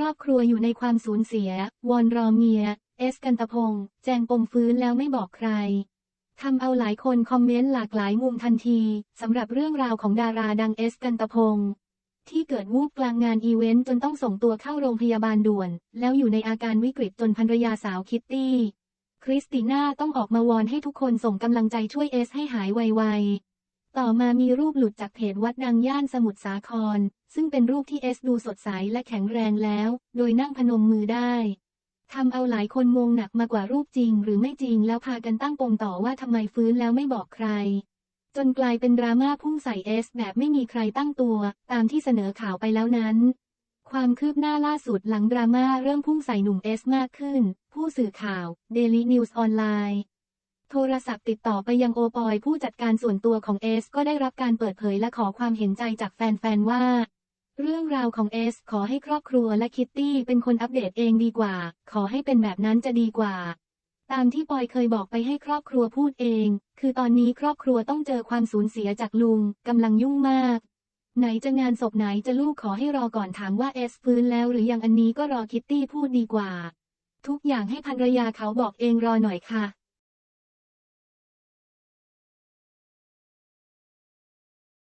รอบครัวอยู่ในความสูญเสีย วอนรอเมีย เอสกันตพงษ์แจงปมฟื้นแล้วไม่บอกใครทำเอาหลายคนคอมเมนต์หลากหลายมุมทันทีสำหรับเรื่องราวของดาราดังเอสกันตพงษ์ที่เกิดวูบกลางงานอีเวนต์จนต้องส่งตัวเข้าโรงพยาบาลด่วน แล้วอยู่ในอาการวิกฤตจนภรรยาสาวคิตตี้ คริสติน่าต้องออกมาวอนให้ทุกคนส่งกำลังใจช่วยเอสให้หายไวๆ ต่อมามีรูปหลุดจากเพจวัดดังย่านสมุทรสาคร ซึ่งเป็นรูปที่เอสดูสดใสและแข็งแรงแล้ว โดยนั่งพนมมือได้ทำเอาหลายคนงงหนักมากว่ารูปจริงหรือไม่จริงแล้วพากันตั้งปมต่อว่าทำไมฟื้นแล้วไม่บอกใคร จนกลายเป็นดราม่าพุ่งใส่เอสแบบไม่มีใครตั้งตัว ตามที่เสนอข่าวไปแล้วนั้น ความคืบหน้าล่าสุดหลังดราม่าเริ่มพุ่งใส่หนุ่มเอสมากขึ้น ผู้สื่อข่าว Daily News ออนไลน์ โทรศัพท์ติดต่อไปยังโอปอยผู้จัดการส่วนตัวของเอส ก็ได้รับการเปิดเผยและขอความเห็นใจจากแฟนๆว่า เรื่องราวของเอส ขอให้ครอบครัวและคิตตี้เป็นคนอัปเดตเองดีกว่า ขอให้เป็นแบบนั้นจะดีกว่า ตามที่ปอยเคยบอกไปให้ครอบครัวพูดเอง คือตอนนี้ครอบครัวต้องเจอความสูญเสียจากลุงกำลังยุ่งมาก ไหนจะงานศพไหนจะลูกขอให้รอก่อนถามว่าเอสฟื้นแล้วหรือยังอันนี้ก็รอคิตตี้พูดดีกว่า ทุกอย่างให้ภรรยาเขาบอกเองรอหน่อยค่ะ